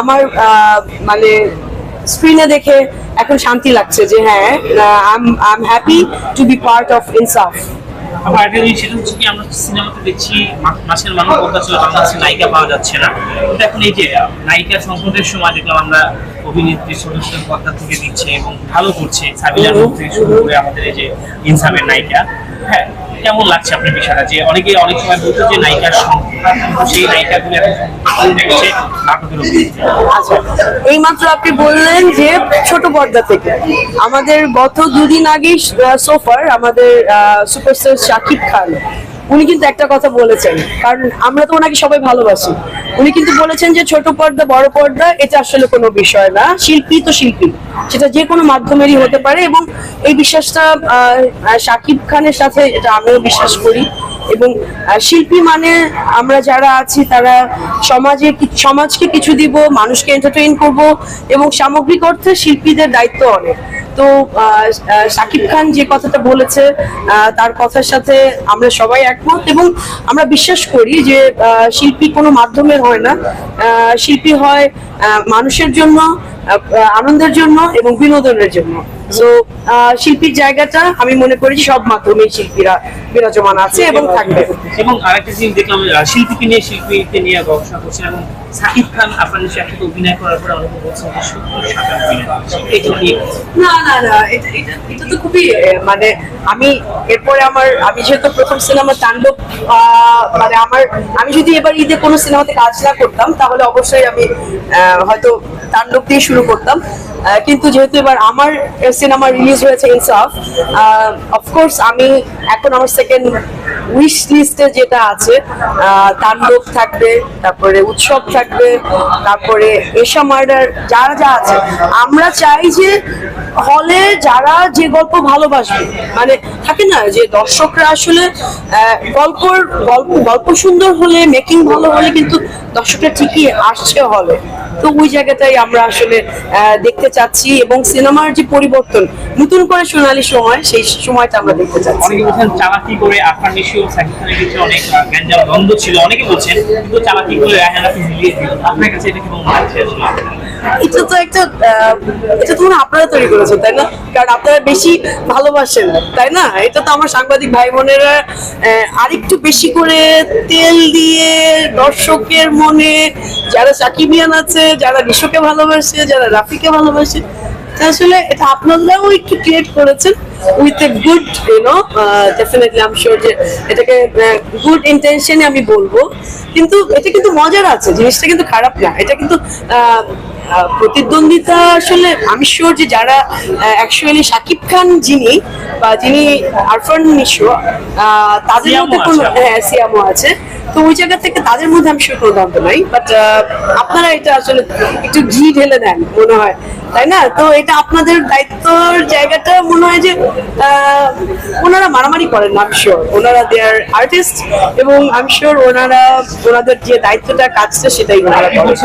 আমার মানে স্ক্রিনে দেখে এখন শান্তি লাগছে যে হ্যাঁ I am happy to be part of Insaf আবার একটা জিনিস সেটা হচ্ছে কি আমরা সিনেমাতে দেখছি মাসের ছিল বাংলাদেশে নায়িকা পাওয়া যাচ্ছে না। কিন্তু এখন এই যে নায়িকা সংকটের সময় দেখলাম আমরা অভিনেত্রী থেকে দিচ্ছে এবং ভালো করছে সাবিনা থেকে শুরু করে আমাদের এই যে ইনসামের নায়িকা। হ্যাঁ কেমন লাগছে আপনার বিষয়টা? যে অনেকে অনেক সময় বলতো যে নায়িকার সংখ্যা সেই নায়িকাগুলো আচ্ছা এইমাত্র আপনি বললেন যে ছোট পর্দা থেকে। আমাদের গত দুদিন আগে সোফার আমাদের সুপারস্টার শাকিব খান। উনি কিন্তু একটা কথা বলেছেন কারণ আমরা তো ওনাকে সবাই ভালোবাসি। উনি কিন্তু বলেছেন যে ছোট পর্দা বড় পর্দা এটা আসলে কোনো বিষয় না। শিল্পী তো শিল্পী সেটা যে কোনো মাধ্যমেরই হতে পারে এবং এই বিশ্বাসটা আহ, শাকিব খানের সাথে এটা আমিও বিশ্বাস করি। এবং শিল্পী মানে আমরা যারা আছি তারা সমাজে সমাজকে কিছু দিব, মানুষকে এন্টারটেইন করব এবং সামগ্রিক অর্থে শিল্পীদের দায়িত্ব অনেক। তো শাকিব খান যে কথাটা বলেছে তার কথার সাথে আমরা সবাই একমত এবং আমরা বিশ্বাস করি যে শিল্পী কোনো মাধ্যমের হয় না। শিল্পী হয় মানুষের জন্য আনন্দের জন্য এবং বিনোদনের জন্য। তো শিল্পীর জায়গাটা আমি মনে করি সব মাধ্যমে শিল্পীরা বিরাজমান আছে এবং থাকবে। এবং আরেকটা জিনিস দেখলাম শিল্পীকে নিয়ে শিল্পীকে নিয়ে গবেষণা করছেন এবং সাকিব খান আপনার একসাথে অভিনয় করার পরে অনেকে বলছেন সাথে না না না এটা এটা এটা তো খুবই মানে আমি এরপরে আমার আমি যেহেতু প্রথম সিনেমা তাণ্ডব আহ, মানে আমার আমি যদি এবার ঈদে কোনো সিনেমাতে কাজ না করতাম তাহলে অবশ্যই আমি আহ, হয়তো তাণ্ডব দিয়ে শুরু করতাম। আহ, কিন্তু যেহেতু এবার আমার সিনেমা রিলিজ হয়েছে ইনসাফ অফকোর্স আমি এখন আমার সেকেন্ড উইশ লিস্টে যেটা আছে তাণ্ডব থাকবে, তারপরে উৎসব থাকবে, তারপরে এশা মার্ডার যারা যা আছে। আমরা চাই যে হলে যারা যে গল্প ভালোবাসবে মানে থাকে না যে দর্শকরা আসলে গল্পর, গল্প গল্প সুন্দর হলে মেকিং ভালো হলে কিন্তু দর্শকরা ঠিকই আসছে হলে তো ওই জায়গাটাই আমরা আসলে দেখতে চাচ্ছি এবং সিনেমার যে পরিবর্তন, নতুন করে সোনালী সময়, সেই সময়টা আমরা দেখতে চাচ্ছি। অনেকে চালাকি করে খানের অনেক দ্বন্দ্ব ছিল, অনেকে বলছেন, কিন্তু চালাকি করে রায়হান রাফি দিল। আপনার কাছে এটা আসলে? এটা তো একটা এটা তো আপনারা তৈরি করেছেন তাই না? কারণ আপনারা বেশি ভালোবাসেন তাই না? এটা তো আমার সাংবাদিক ভাই বোনেরা আরেকটু বেশি করে তেল দিয়ে দর্শকের মনে যারা সাকিবিয়ান আছে যারা নিশোকে ভালোবাসে যারা রাফিকে ভালোবাসে আসলে এটা আপনারাও একটু ক্রিয়েট করেছেন with a good you know definitely um sure যে এটাকে গুড ইন্টেনশনে আমি বলব। কিন্তু এটা কিন্তু মজার আছে জিনিসটা কিন্তু খারাপ না। এটা কিন্তু আহ, প্রতিদ্বন্দ্বিতা আসলে আমি শিওর যে যারা অ্যাকচুয়ালি শাকিব খান যিনি বা যিনি আরফান আহ, তাদের মধ্যে কোনো হ্যাঁ সিয়ামও আছে। তো ওই জায়গা থেকে তাদের মধ্যে আমি শিওর কোনো দ্বন্দ্ব নাই বাট আপনারা এটা আসলে একটু ঘি ঢেলে দেন মনে হয় তাই না? তো এটা আপনাদের দায়িত্বর জায়গাটা মনে হয় যে আহ, ওনারা মারামারি করেন না আমি শিওর ওনারা দেয়ার আর্টিস্ট এবং আমি শিওর ওনারা ওনাদের যে দায়িত্বটা কাজটা সেটাই ওনারা করেন।